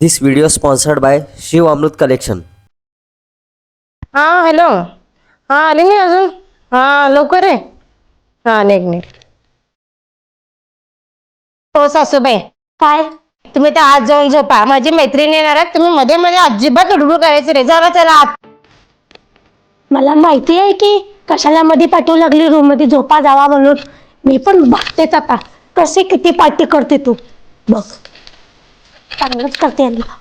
This video sponsored by Shiv Amrut Collection. हा hello हा आली नाही अजून? हा लवकर आहे हा निघ निघ. हो सासूबाई. काय? तुम्ही तर आज जाऊन झोपा. माझी मैत्रीण येणार आहे. तुम्ही मध्ये मध्ये अजिबात उडबुड करायचं रे जरा चला आत. मला माहिती आहे की कशाला मध्ये पाठवू लागली रूममध्ये झोपा जावा म्हणून. मी पण बघतेच आता. कसे किती पार्टी करते तू? बघ. चांगलंच करते आली हो,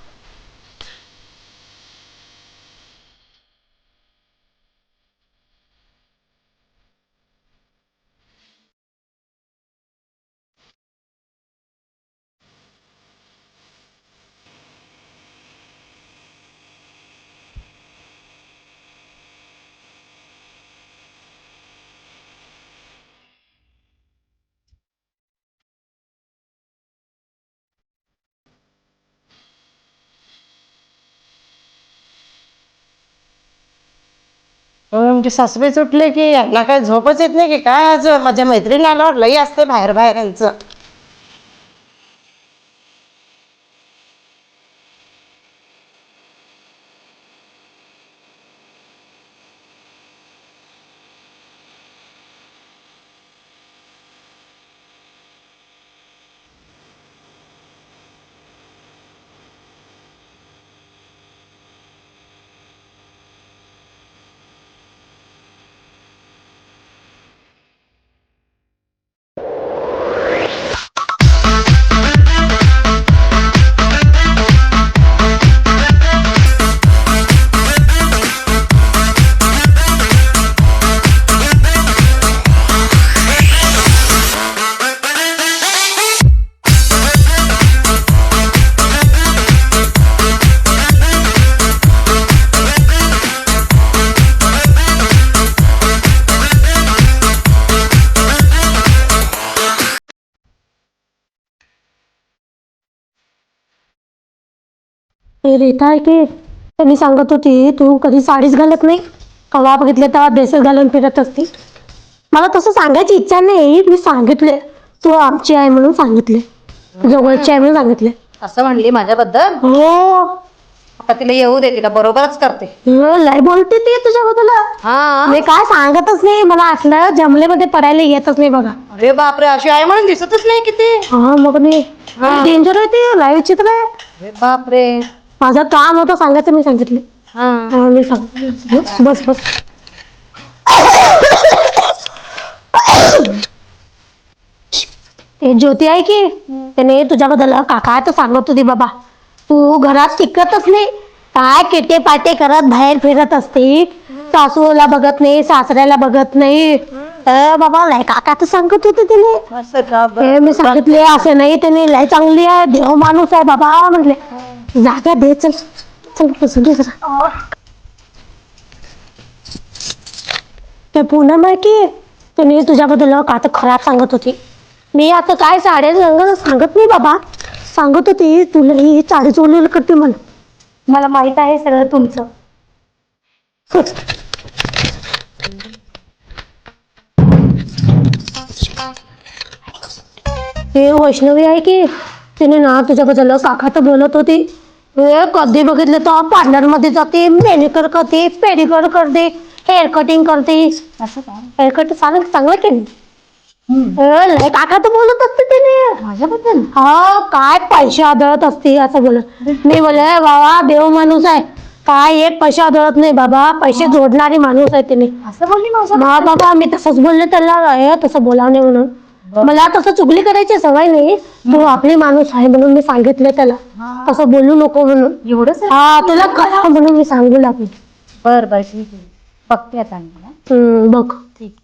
आमची सासूबाई सुटले की यांना काय झोपच येत नाही की काय? आज माझ्या मैत्रिणी आल्यावर लई असते बाहेर बाहेर यांचं. हे रीता आहे की त्यांनी सांगत होती तू कधी साडीच घालत नाही? कवा बघितले तेव्हा ड्रेसेस घालून फिरत असती मला तसं सांगायची इच्छा नाही मी सांगितले. तू आमची आहे म्हणून सांगितले. जवळची आहे म्हणून सांगितले. असं म्हणली माझ्याबद्दल? हो. आता तिला येऊ दे तिला बरोबरच करते. हो, लय बोलते ती तुझ्याबद्दल. हा. मी काय सांगतच नाही मला असलं जमलेमध्ये पडायला येतच नाही बघा. अरे बापरे अशी आहे म्हणून दिसतच नाही किती हा मग मी डेंजर आहे ते लय विचित्र आहे. अरे बापरे. माझं काम होतं सांगायचं मी सांगितले. हा. हा, मी सांग बस बस. ते ज्योती आहे की? त्याने तुझ्याबद्दल काका तर सांगत होती बाबा. तू घरात टिकतच नाही. काय केटे पाटे करत बाहेर फिरत असते? सासूला बघत नाही सासऱ्याला बघत नाही. तर बाबा लय काका तर सांगत होते त्याने. असं का हे मी सांगितले असे नाही त्याने लय चांगली आहे देव माणूस आहे बाबा म्हटले जागा दे चल. चल बसून जरा. ते पूनम आहे की त्याने तुझ्याबद्दल तर खराब सांगत होती. मी आता काय साड्या रंग सांगत नाही बाबा. सांगत होती तुला ही साडी चोरलेलं करते मला मला माहीत आहे सगळं तुमचं. हे वैष्णवी आहे की तिने ना तुझ्याबद्दल काका तर बोलत होती. हे कधी बघितलं तर पार्लरमध्ये जाते मॅनिक्युअर करते पेडिक्युअर करते हेअर कटिंग करते. असं का? हेअर कट चांगलं चांगलं केलं. हे लय काका तर बोलत असते तिने माझ्याबद्दल? हा काय पैसे आदळत असते असं बोलत. मी बोले बाबा देव माणूस आहे. काय एक पैसे आदळत नाही बाबा. पैसे जोडणारी माणूस आहे तिने असं बोलली माझ्या मा बाबा मी तसंच बोलले त्याला. हे तसं बोलावं नाही म्हणून. मला तसं चुगली करायची सवय नाही. तू आपली माणूस आहे म्हणून मी सांगितलं त्याला. तसं बोलू नको म्हणून. एवढंच? हा तुला करा म्हणून मी सांगू लागले. बर बर ठीक आहे. बघते आता मी हा. हम्म, बघ. ठीक.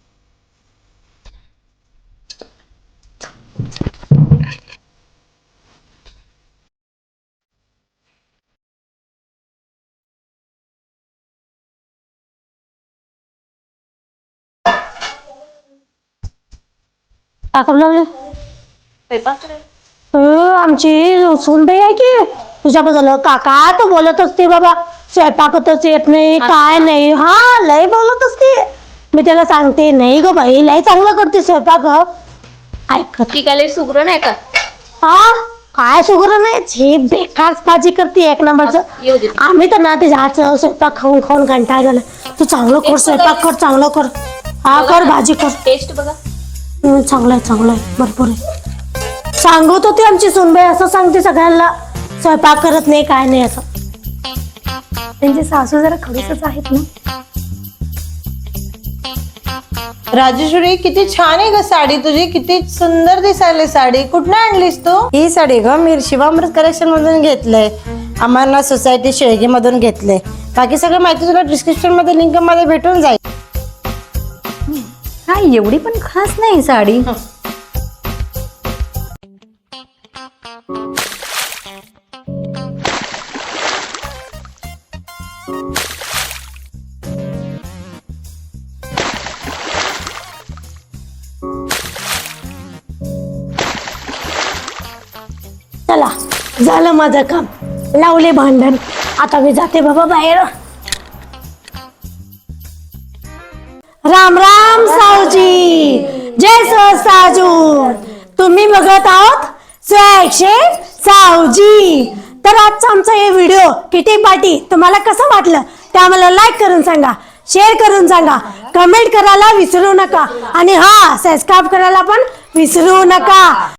लागले. अं, आमची सुनबाई आहे की? तुझ्याबद्दल काका तर बोलत असते बाबा. स्वयंपाकच येत नाही काय नाही. हा लय बोलत असते मी त्याला सांगते नाही ग बाई लय चांगलं करते स्वयंपाक हं." ऐकत. ती काय लई सुगरण आहे का? हा काय सुगर नाही हे बेकार भाजी करते एक नंबरचं. आम्ही तर ना ते स्वयंपाक खाऊन खाऊन कंटाळ झालं. तू चांगलं कर स्वयंपाक कर चांगलं कर. हा कर भाजी कर. टेस्ट बघा. चांगलं आहे चांगलं आहे भरपूर आहे. सांगत होती आमची सुनबाई असं सांगते सगळ्यांना. स्वयंपाक करत नाही काय नाही असं. त्यांचे सासू जरा खडूसच आहेत ना. राजेश्वरी किती छान आहे ग साडी तुझी. किती सुंदर दिसायला साडी. कुठनं आणलीस तू? ही साडी ग मी शिवामृत कलेक्शन मधून घेतलंय. अमरनाथ सोसायटी शेळगी मधून घेतलंय. बाकी सगळं माहिती तुला डिस्क्रिप्शनमध्ये लिंकमध्ये भेटून जाईल. एवढी पण खास नाही साडी. चला झालं माझं काम. लावले भांडण. आता मी जाते बाबा बाहेर. राम राम सावजी जय साजू तुम्ही बघत आहोत स्वयंशे सावजी. तर आजचा आमचा हे व्हिडिओ किटी पार्टी तुम्हाला कसं वाटलं? ते आम्हाला लाईक करून सांगा शेअर करून सांगा कमेंट करायला विसरू नका. आणि हा सबस्क्राईब करायला पण विसरू नका.